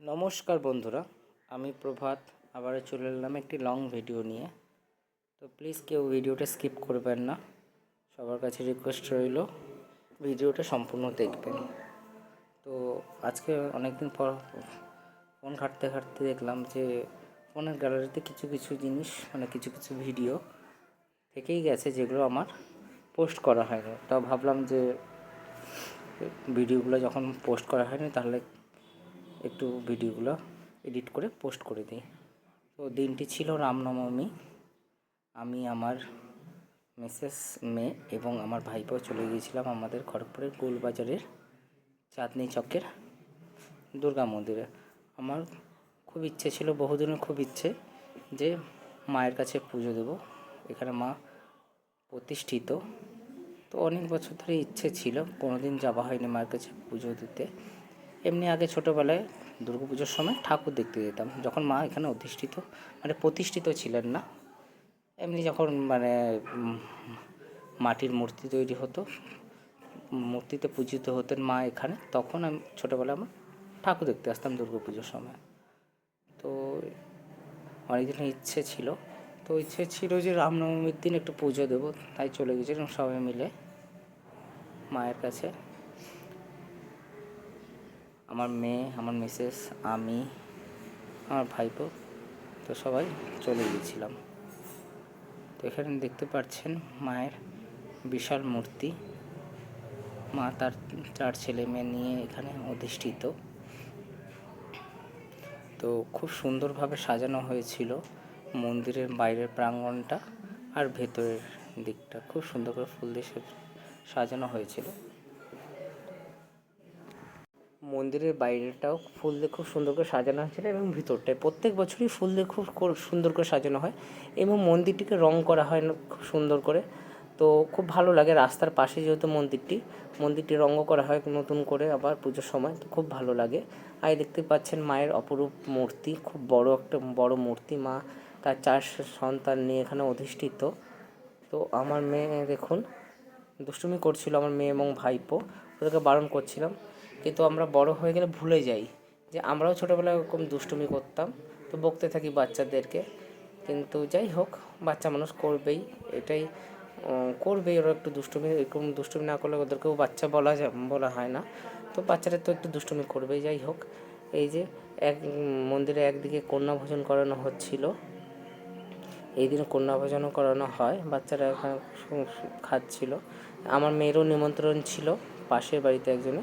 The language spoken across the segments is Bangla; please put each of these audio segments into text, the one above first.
নমস্কার বন্ধুরা, আমি প্রভাত, আবারও চলে এলাম একটি লং ভিডিও নিয়ে। তো প্লিজ কেউ ভিডিওটা স্কিপ করবেন না, সবার কাছে রিকোয়েস্ট রইল ভিডিওটা সম্পূর্ণ দেখবেন। তো আজকে অনেকদিন পর ফোন ঘাঁটতে ঘাঁটতে দেখলাম যে ফোনের গ্যালারিতে কিছু কিছু জিনিস মানে কিছু কিছু ভিডিও থেকেই গেছে যেগুলো আমার পোস্ট করা হয়নি। তাও ভাবলাম যে ভিডিওগুলো যখন পোস্ট করা হয়নি তাহলে একটু ভিডিওগুলো এডিট করে পোস্ট করে দিই। তো দিনটি ছিল রামনবমী আমি, আমার মিসেস মেয়ে এবং আমার ভাইপো চলে গিয়েছিলাম আমাদের খড়গপুরের গোলবাজারের চাঁদনি চকের দুর্গা মন্দিরে। আমার খুব ইচ্ছে ছিল, বহুদিনের খুব ইচ্ছে যে মায়ের কাছে পুজো দেব। এখানে মা প্রতিষ্ঠিত। তো অনেক বছর ধরে ইচ্ছে ছিল, কোনোদিন যাওয়া হয়নি মায়ের কাছে পুজো দিতে। এমনি আগে ছোটোবেলায় দুর্গা পুজোর সময় ঠাকুর দেখতে যেতাম। যখন মা এখানে অধিষ্ঠিত মানে প্রতিষ্ঠিত ছিলেন না, এমনি যখন মানে মাটির মূর্তি তৈরি হতো, মূর্তিতে পূজিত হতেন মা এখানে, তখন আমি ছোটোবেলায় আমার ঠাকুর দেখতে আসতাম পুজোর সময়। তো অনেকদিনের ইচ্ছে ছিল, তো ইচ্ছে ছিল যে রামনবমীর দিন একটু পুজো দেবো, তাই চলে গেছিলাম সবাই মিলে মায়ের কাছে। আমার মেয়ে, আমার মিসেস, আমি, আমার ভাইপো, তো সবাই চলে গিয়েছিলাম। তো এখানে দেখতে পাচ্ছেন মায়ের বিশাল মূর্তি। মা তার চার ছেলে মেয়ে নিয়ে এখানে অধিষ্ঠিত। তো খুব সুন্দরভাবে সাজানো হয়েছিল মন্দিরের বাইরের প্রাঙ্গণটা আর ভেতরের দিকটা। খুব সুন্দর করে ফুল দিয়ে সাজানো হয়েছিল। মন্দিরের বাইরেটাও ফুল দিয়ে খুব সুন্দর করে সাজানো হয়েছিল এবং ভিতরটায় প্রত্যেক বছরই ফুল দিয়ে খুব সুন্দর করে সাজানো হয় এবং মন্দিরটিকে রং করা হয় খুব সুন্দর করে। তো খুব ভালো লাগে রাস্তার পাশে যেহেতু মন্দিরটি মন্দিরটি রঙও করা হয় নতুন করে আবার পুজোর সময়, তো খুব ভালো লাগে। আর দেখতে পাচ্ছেন মায়ের অপরূপ মূর্তি, খুব বড় একটা বড় মূর্তি মা তার চার সন্তান নিয়ে এখানে অধিষ্ঠিত। তো আমার মেয়ে দেখুন, দুষ্টুমি করছিল আমার মেয়ে এবং ভাইপো, ওদেরকে বারণ করছিলাম। কিন্তু আমরা বড় হয়ে গেলে ভুলে যাই যে আমরাও ছোটোবেলায় ওরকম দুষ্টুমি করতাম তো বকতে থাকি বাচ্চাদেরকে। কিন্তু যাই হোক বাচ্চা মানুষ করবেই এটাই উম, করবেই ওরা একটু দুষ্টুমি এরকম দুষ্টুমি না করলে ওদেরকেও বাচ্চা বলা যা বলা হয় না। তো বাচ্চারা তো একটু দুষ্টুমি করবেই যাই হোক। এই যে এক মন্দিরে একদিকে কন্যা ভোজন করানো হচ্ছিল এই দিন কন্যা ভোজনও করানো হয় বাচ্চারা এখানে খাচ্ছিল। আমার মেয়েরও নিমন্ত্রণ ছিল। পাশের বাড়িতে একজনে।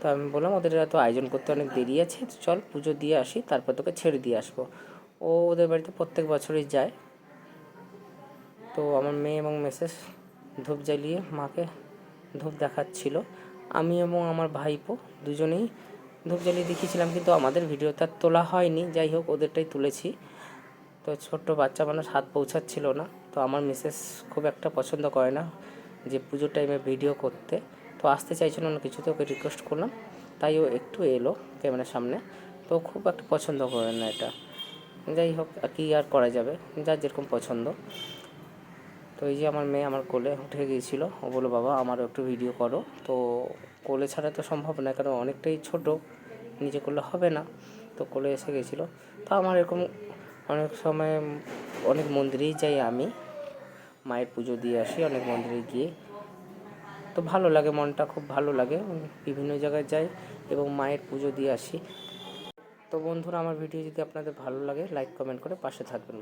তো আমি বললাম, ওদের এত আয়োজন করতে অনেক দেরি আছে চল পুজো দিয়ে আসি, তারপর তোকে ছেড়ে দিয়ে আসব। ও ওদের বাড়িতে প্রত্যেক বছরই যায়। তো আমার মেয়ে এবং মেসেস ধূপ জ্বালিয়ে মাকে ধূপ দেখাচ্ছিল। আমি এবং আমার ভাইপো দুজনেই ধূপ জ্বালিয়ে দেখিয়েছিলাম, কিন্তু আমাদের ভিডিওটা তোলা হয়নি। যাই হোক, ওদেরটাই তুলেছি। তো ছোট্ট বাচ্চা মানুষ হাত পৌঁছাচ্ছিল না। তো আমার মিসেস খুব একটা পছন্দ করে না যে পুজোর টাইমে ভিডিও করতে। তো আসতে চাইছিল না কিছুতে ওকে রিকোয়েস্ট করলাম। তাই ও একটু এলো ক্যামেরার সামনে। তো খুব একটা পছন্দ করে না এটা। যাই হোক কি আর করা যাবে? যার যেরকম পছন্দ। তো এই যে আমার মেয়ে আমার কোলে উঠে গিয়েছিল। ও বলল, বাবা, আমারও একটু ভিডিও করো। তো কোলে ছাড়া তো সম্ভব না কারণ অনেকটাই ছোট। নিজে করলে হবে না। তো কোলে এসে গেছিল তো আমার এরকম অনেক সময় অনেক মন্দিরেই যাই আমি। মায়ের পুজো দিয়ে আসি, অনেক মন্দিরে গিয়ে। তো ভালো লাগে, মনটা খুব ভালো লাগে। বিভিন্ন জায়গায় যাই এবং মায়ের পুজো দিয়ে আসি। তো বন্ধুরা, আমার ভিডিও যদি আপনাদের ভালো লাগে লাইক কমেন্ট করে পাশে থাকবেন।